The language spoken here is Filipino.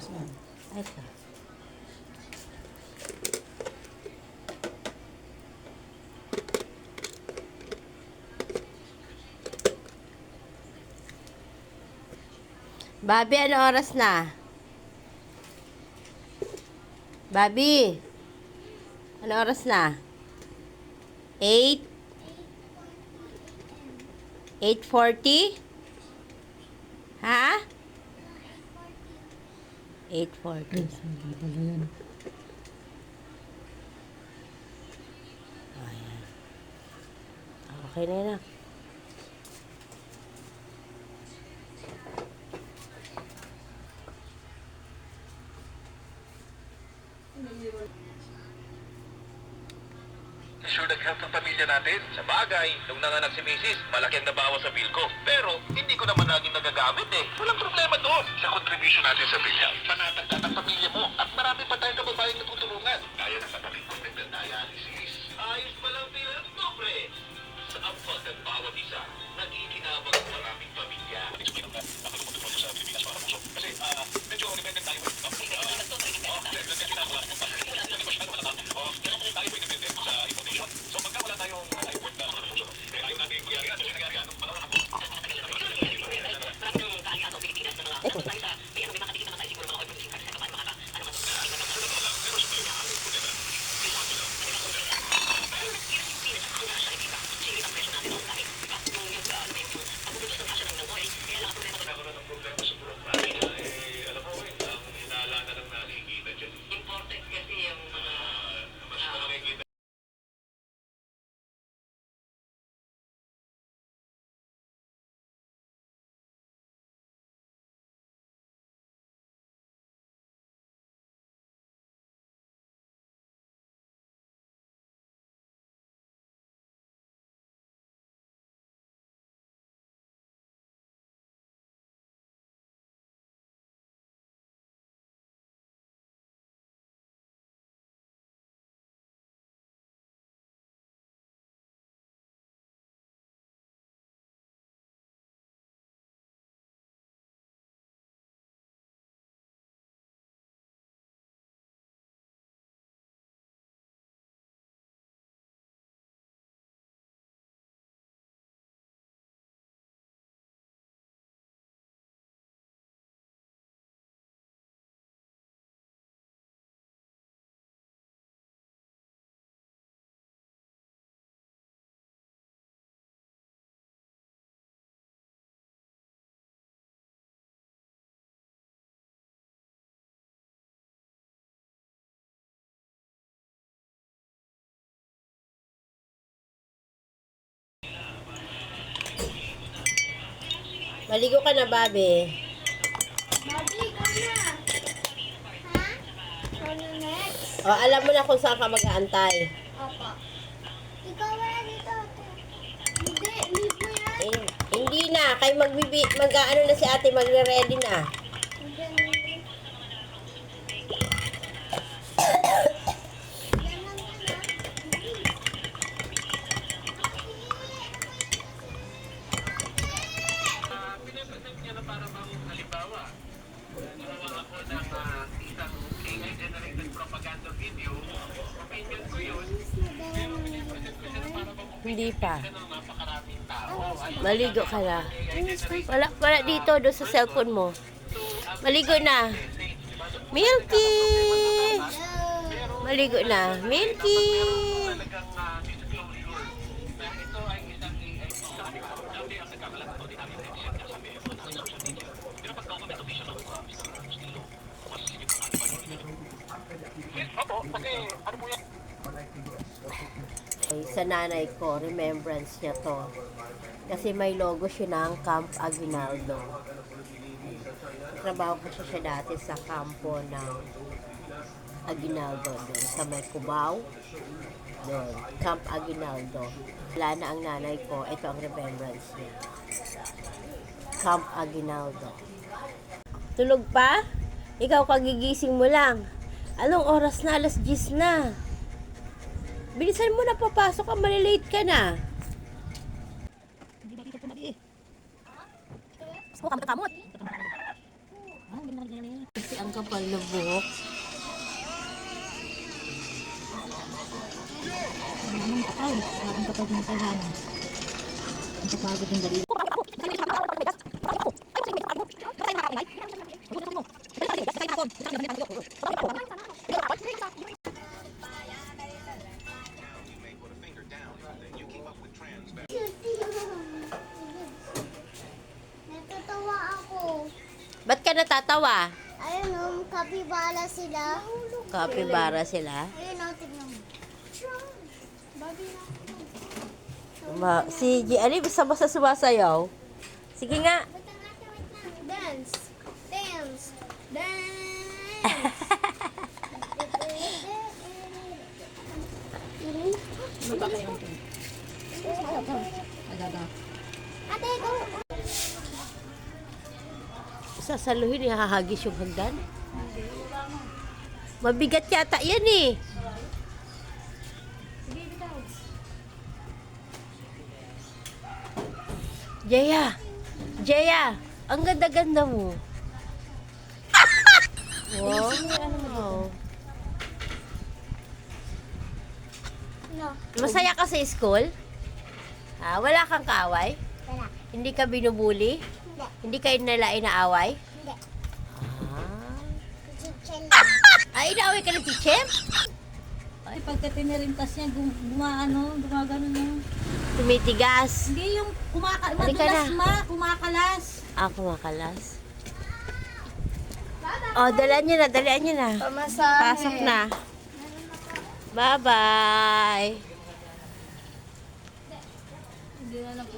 Saan? Ito. Bobby, ano oras na? Bobby, ano oras na? 8? 8.40? Ha? 8.40. Yes, hindi pala yan. Ayan. Okay na yun. ah. Sure nag-help ng pamilya natin. Sa bagay, nung nanganak si Mrs., malaki ang nabawas sa bill ko. Pero, hindi ko naman laging nagagamit eh. Walang problema doon. Sa contribution natin sa bill, panatagda ng pamilya mo. At marami Maligo ka na, Bobby. Bobby, ikaw na. Ha? Ikaw na next. O, alam mo na kung saan ka mag-aantay. Opo. Ikaw wala dito. Hindi, leave mo yan. Eh, hindi na. Kay magbibi, mag-ano na si ate, magre-ready na. Para bang halimbawa, ginawa ako ng ah, isang AI-generated propaganda video. Opinion ko yun. Pero pinapresent ko siya para bang Hindi pa. ng napakaraming tao. Ay, Maligo ka na. Wala, wala dito, doon sa cellphone mo. Maligo na. Milky! Maligo na. Milky! talagang ah, disclosure na ito ay isang AI. Sabi ko, sabi ang nagkakalat ko, di namin na-share niya sabi ko, nasa social media. Pero pag government official ako, ah, Mr. Agustino, mas sige pa Yes, opo, kasi ano po yan? Ay, sa nanay ko, remembrance niya to. Kasi may logo siya ng Camp Aguinaldo. Trabaho ko siya, siya dati sa kampo ng Aguinaldo doon sa may Cubao. Doon, Camp Aguinaldo. Wala na ang nanay ko, ito ang remembrance niya. Camp Aguinaldo. Tulog pa? Ikaw kagigising mo lang. Anong oras na? Alas 10 na. Bilisan mo na papasok ka, malilate ka na. Hindi ba dito pumabi eh? Gusto ka matakamot. Ah, hindi na naglalagay. Kasi ang Ang kapal na buhok. Ano ang kapal? Parang kapal ng tahanan. Ang kapagod ng daliri. Natutuwa Ba't ka natatawa? Ayun o, kapibala sila. Kapibara sila. Ayun o, tignan mo. Ma, si G. Ali, basta-basta sumasayaw. Sige nga. Dance. Dance. Dance. Agaga. Ate, go. Sasaluhin, ihahagis yung hagdan. Mabigat yata yan eh. Jaya! Jaya! Ang ganda-ganda mo. wow. No. Masaya ka sa school? Ah, wala kang kaaway? Wala. Hindi ka binubuli? Hindi. Hindi kayo nila inaaway? Hindi. Ah. Ay, inaaway ka ng teacher? Ay, pagka tinirintas niya, gum gumaano, gumagano niya. Tumitigas. Hindi yung kumaka madulas na. ma, kumakalas. Ah, kumakalas. Oh, dalaan niyo na, dalaan niyo na. Pamasahe. Pasok na. Bye-bye. Hindi na lang po